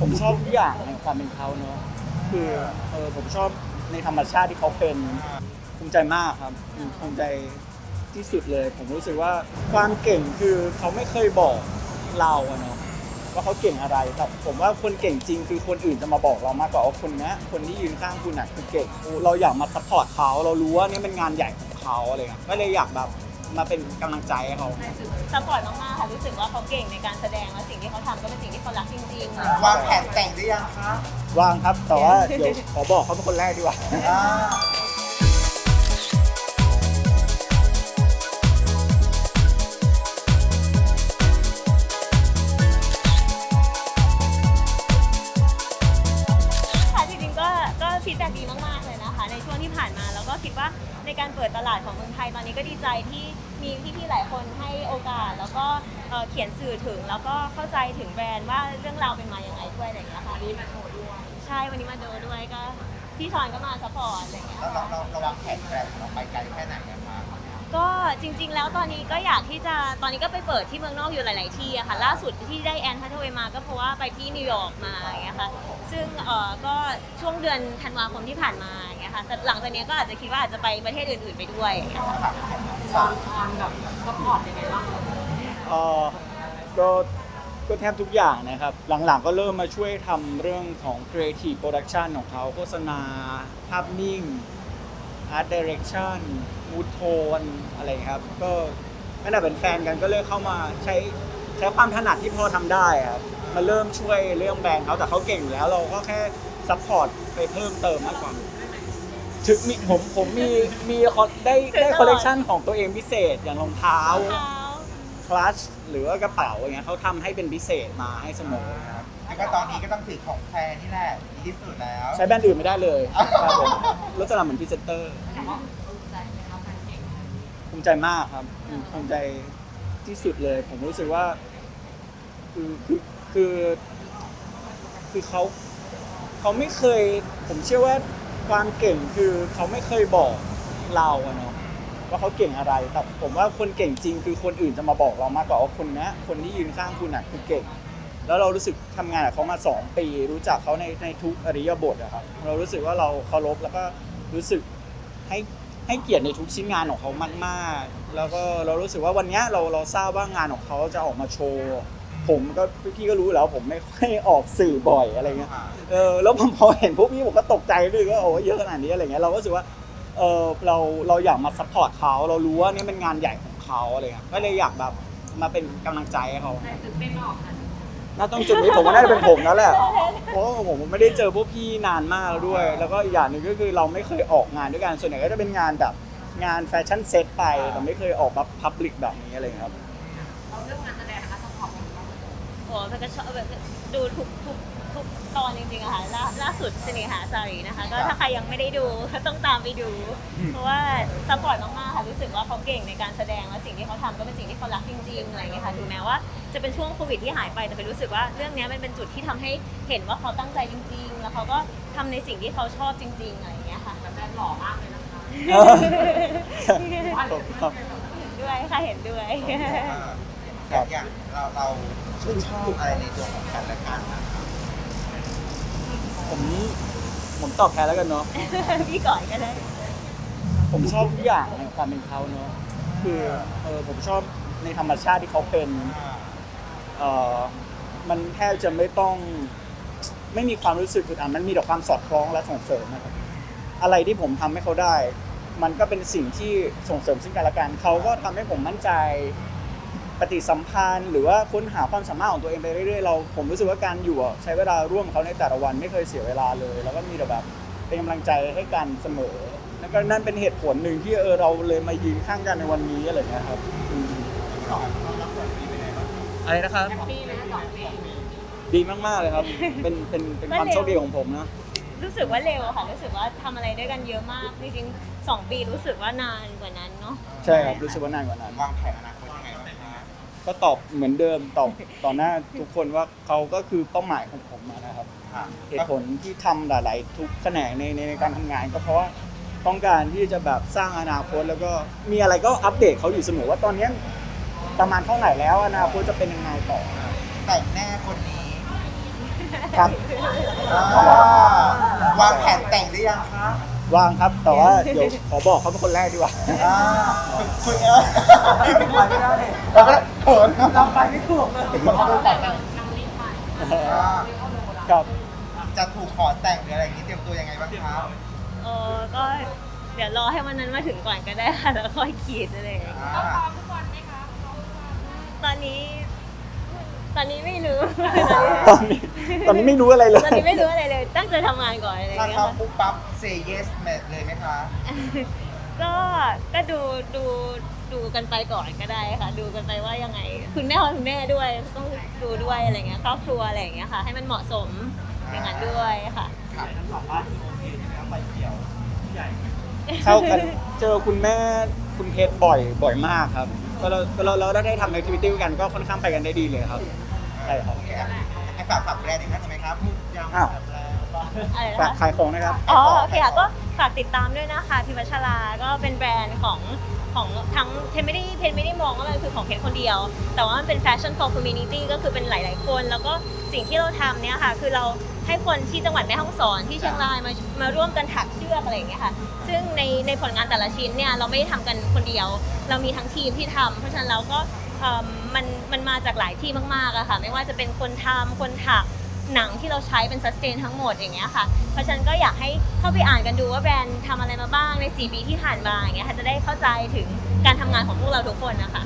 ผมชอบทุกอย่างในความเป็นเขาเนอะคือเออผมชอบในธรรมชาติที่เขาเป็นภูมิใจมากครับอืมภูมิใจที่สุดเลย ผมรู้สึกว่าความเก่งคือเขาไม่เคยบอกเราอะเนาะว่าเขาเก่งอะไรแต่ผมว่าคนเก่งจริงคือคนอื่นจะมาบอกเรามากกว่าว่าคนเนี้ยคนที่ยืนข้างคุณน่ะคือเก่งเราอยากมาซัพพอร์ตเขาเรารู้ว่านี่เป็นงานใหญ่ของเขาอะไรเงี้ยก็เลยอยากแบบ มาเป็นกำลังใจให้เขาสปอร์ตมากๆค่ะรู้สึกว่าเขาเก่งในการแสดงและสิ่งที่เขาทำก็เป็นสิ่งที่เขารักจริงๆวางแผนแต่งหรือยังคะว่างครับแต่ว่าเดี๋ยวขอบอกเขาเป็นคนแรกดีกว่า อ่า ก็คิดว่าในการเปิดตลาดของเมืองไทยตอนนี้ก็ดีใจที่มีพี่ๆหลายคนให้โอกาส แล้วก็เอ่อเขียนสื่อถึง แล้วก็เข้าใจถึงแบรนด์ว่าเรื่องราวเป็นมาอย่างไรด้วยอะไรอย่างเงี้ยค่ะวันนี้มาโชว์ด้วยใช่วันนี้มาดูด้วยก็พี่ชอนก็มาซัพพอร์ตอะไรอย่างเงี้ยแล้วเราค่ะ เราเราวางแผนแกรมของเราไปไกลแค่ไหนกันคะ ก็จริง ๆ แล้วตอนนี้ก็อยากที่จะตอนนี้ก็ไปเปิดที่เมืองนอกอยู่หลาย ๆ ที่อะค่ะ ล่าสุดที่ได้แอนพัทเวมาก็เพราะว่าไปที่นิวยอร์กมาอย่างเงี้ยค่ะซึ่งเออก็ช่วงเดือนธันวาคมที่ผ่านมาอย่างเงี้ยค่ะแต่หลังจากเนี้ยก็อาจจะคิดว่าอาจจะไปประเทศอื่น ๆ ไปด้วยอย่างเงี้ยค่ะเออก็ก็แทบทุกอย่างนะครับ หลังๆก็เริ่มมาช่วยทำเรื่องของ Creative Production ของเขาโฆษณาภาพนิ่ง Art Direction Mood Tone อะไรครับ ก็ไม่ได้เป็นแฟนกันก็เลยเข้ามาใช้ใช้ความถนัดที่พอทำได้ครับมาเริ่มช่วยเรื่องแบรนด์เขาแต่เขาเก่งอยู่แล้วเราก็แค่ซัพพอร์ตไปเพิ่มเติมมากกว่าถึงมีผมผมมีมีคอลได้ได้คอลเลกชันของตัวเองพิเศษอย่างรองเท้าเท้า คลัชหรือว่ากระเป๋าอย่างเงี้ยเขาทำให้เป็นพิเศษมาให้เสมอครับ แล้วก็ตอนนี้ก็ต้องถือของแพรนี่แหละดีที่สุดแล้วใช้แบรนด์อื่นไม่ได้เลยครับผมลักษณะเหมือนพรีเซนเตอร์ภูมิใจมากครับอืมภูมิใจที่สุดเลย ผมรู้สึกว่า คือคือคือคือเขาเขาไม่เคย ผมเชื่อว่าความเก่งคือเขาไม่เคยบอกเราอะเนาะว่าเขาเก่งอะไรแต่ผมว่าคนเก่งจริงคือคนอื่นจะมาบอกเรามากกว่าว่าคนเนี้ยคนที่ยืนข้างคุณน่ะคือเก่ง แล้วเรารู้สึกทำงานกับเขามาสองปี รู้จักเขาในในทุกอริยบทอะครับเรารู้สึกว่าเราเคารพแล้วก็รู้สึกให้ให้เกียรติในทุกชิ้นงานของเขามากๆ แล้วก็เรารู้สึกว่าวันเนี้ยเราเราทราบว่างานของเขาจะออกมาโชว์ ผมก็พี่ก็รู้แล้วผมไม่ค่อยออกสื่อบ่อยอะไรเงี้ย เออแล้วผมพอเห็นพวกพี่ผมก็ตกใจด้วยว่าโอ้เยอะขนาดนี้อะไรเงี้ยเราก็รู้สึกว่าเออเราเราอยากมาซัพพอร์ตเขาเรารู้ว่านี่เป็นงานใหญ่ของเขาอะไรเงี้ยก็เลยอยากแบบมาเป็นกำลังใจให้เขาน่ น่าต้องจุดนี้ผมว่าน่าจะเป็นผมแล้วแหละเพราะว่าผมไม่ได้เจอพวกพี่นานมากแล้วด้วย แล้วก็อีกอย่างหนึ่งก็คือเราไม่เคยออกงานด้วยกันส่วนใหญ่ก็จะเป็นงานแบบงานแฟชั่นเซ็ตไปแต่ไม่เคยออกแบบพับลิกแบบนี้อะไรเงี้ยครับ โอ้แต่ก็ชอบแบบดูทุกทุกทุกตอนจริงๆอะค่ะล่าล่าสุดเสน่หาสารีนะคะ ก็ถ้าใครยังไม่ได้ดูก็ต้องตามไปดู เพราะว่าสปอร์ตมากๆค่ะรู้สึกว่าเขาเก่งในการแสดงและสิ่งที่เขาทำก็เป็นสิ่งที่เขารักจริงๆอะไรอย่างเงี้ยค่ะถึงแม้ว่าจะเป็นช่วงโควิดที่หายไปแต่เป็นรู้สึกว่าเรื่องเนี้ยมันเป็นจุดที่ทำให้เห็นว่าเขาตั้งใจจริง ๆ แล้วเขาก็ทำในสิ่งที่เขาชอบจริงๆอะไรอย่างเงี้ยค่ะแบรนด์หล่อมากเลยนะคะครับด้วยค่ะเห็นด้วยอ ย่างอย่างเราเราชื่นชอบอะไรในตัวของกันและกันนะผมผมตอบแทนแล้วกันเนาะ พี่ก่อนก็ได้ ผมชอบทุกอย่างในความเป็นเขาเนอะคือเออผมชอบในธรรมชาติที่เขาเป็น เออมันแทบจะไม่ต้อง ไม่มีความรู้สึกอึดอัดมันมีแต่ความสอดคล้องและส่งเสริมนะครับ อะไรที่ผมทำให้เขาได้ มันก็เป็นสิ่งที่ส่งเสริมซึ่งกันและกันเขาก็ทำให้ผมมั่นใจ ปฏิสัมพันธ์ หรือว่าค้นหาความสามารถของตัวเองไปเรื่อยๆเราผมรู้สึกว่าการอยู่อะใช้เวลาร่วมกับเขาในแต่ละวันไม่เคยเสียเวลาเลย แล้วก็มีแต่แบบเป็นกำลังใจให้กันเสมอแล้วก็นั่นเป็นเหตุผลหนึ่งที่เออเราเลยมายืนข้างกันในวันนี้อะไรอย่างเงี้ยครับอืมอะไรนะครับปีนะสองปีดีมากๆเลยครับ เป็นเป็นเป็นความโชคดีของผมนะ รู้สึกว่าเร็วค่ะรู้สึกว่าทำอะไรด้วยกันเยอะมากจริงๆสองปีรู้สึกว่านานกว่านั้นเนาะ ใช่ครับรู้สึกว่านานกว่านั้น วางแผนอนาคต ก็ตอบเหมือนเดิมตอบต่อหน้าทุกคนว่าเขาก็คือเป้าหมายของผมนะครับค่ะเหตุผลที่ทำหลาย ๆ ทุกแขนงในในในการทำงาน ก็เพราะว่าต้องการที่จะแบบสร้างอนาคตแล้วก็มีอะไรก็อัปเดตเขาอยู่เสมอว่าตอนเนี้ยประมาณเท่าไหร่แล้วอนาคตจะเป็นยังไงต่อแต่งแน่คนนี้ครับอ่าวางแผนแต่งหรือยังคะ ว่างครับ แต่ว่าเดี๋ยวขอบอกเขาเป็นคนแรกดีกว่าอ่าคุณคุณเออไปไม่ได้เราก็เขินเราไปไม่ถูกเลยอ่าครับจะถูกขอแต่งหรืออะไรอย่างนี้เตรียมตัวยังไงบ้างครับเออก็เดี๋ยวรอให้วันนั้นมาถึงก่อนก็ได้ค่ะแล้วค่อยขีดอะไรอย่างเงี้ยอ่าตอนนี้ ตอนนี้ไม่รู้ ตอนนี้ตอนนี้ไม่รู้อะไรเลย ตอนนี้ไม่รู้อะไรเลย ตั้งใจทำงานก่อนอะไรอย่างถ้าเงี้ยเขาค่ะ ปุ๊บปั๊บ say yes เลยไหมคะ ก็ก็ดูดูดูกันไปก่อนก็ได้ค่ะ ดูกันไปว่ายังไง คุณแม่คุณแม่ด้วยต้องดูด้วยอะไรเงี้ยครอบครัวอะไรอย่างเงี้ยค่ะ ให้มันเหมาะสมอย่างนั้นด้วยค่ะเข้ากันเจอคุณแม่คุณเพชรบ่อยบ่อยมากครับ ก็เราก็เราเราได้ทำในทวิตตี้กันก็ค่อนข้างไปกันได้ดีเลยครับ ใช่ครับโอเคอะให้ฝากฝากแบรนด์หนึ่งนะใช่ไหมครับพูดยาวอ้าวแบบแบรนด์บ้างอะไรนะฝากคะขายของนะครับ อ๋อโอเคค่ะก็ฝากติดตามด้วยนะคะพิมพ์ชลาก็เป็นแบรนด์ของของทั้งเพนไม่ได้เพนไม่ได้มองว่ามันคือของเพนคนเดียว แต่ว่ามันเป็นแฟชั่น for community ก็คือเป็นหลาย ๆ คน แล้วก็สิ่งที่เราทำเนี่ยค่ะ คือเราให้คนที่จังหวัดแม่ฮ่องสอนที่เชียงรายมามาร่วมกันถักเชือกอะไรอย่างเงี้ยค่ะ ซึ่งในในผลงานแต่ละชิ้นเนี่ยเราไม่ได้ทำกันคนเดียว เรามีทั้งทีมที่ทำเพราะฉะนั้นเราก็ เอิ่มมันมันมาจากหลายที่มากๆอะค่ะ ไม่ว่าจะเป็นคนทำคนถักหนังที่เราใช้เป็นซัสเ i นทั้งหมดอย่างเงี้ยค่ะ เพราะฉะนั้นก็อยากให้เข้าไปอ่านกันดูว่าแบรนด์ทำอะไรมาบ้างใน 4 ปีที่ผ่านมาอย่างเงี้ยค่ะจะได้เข้าใจถึงการทำงานของพวกเราทุกคนนะคะ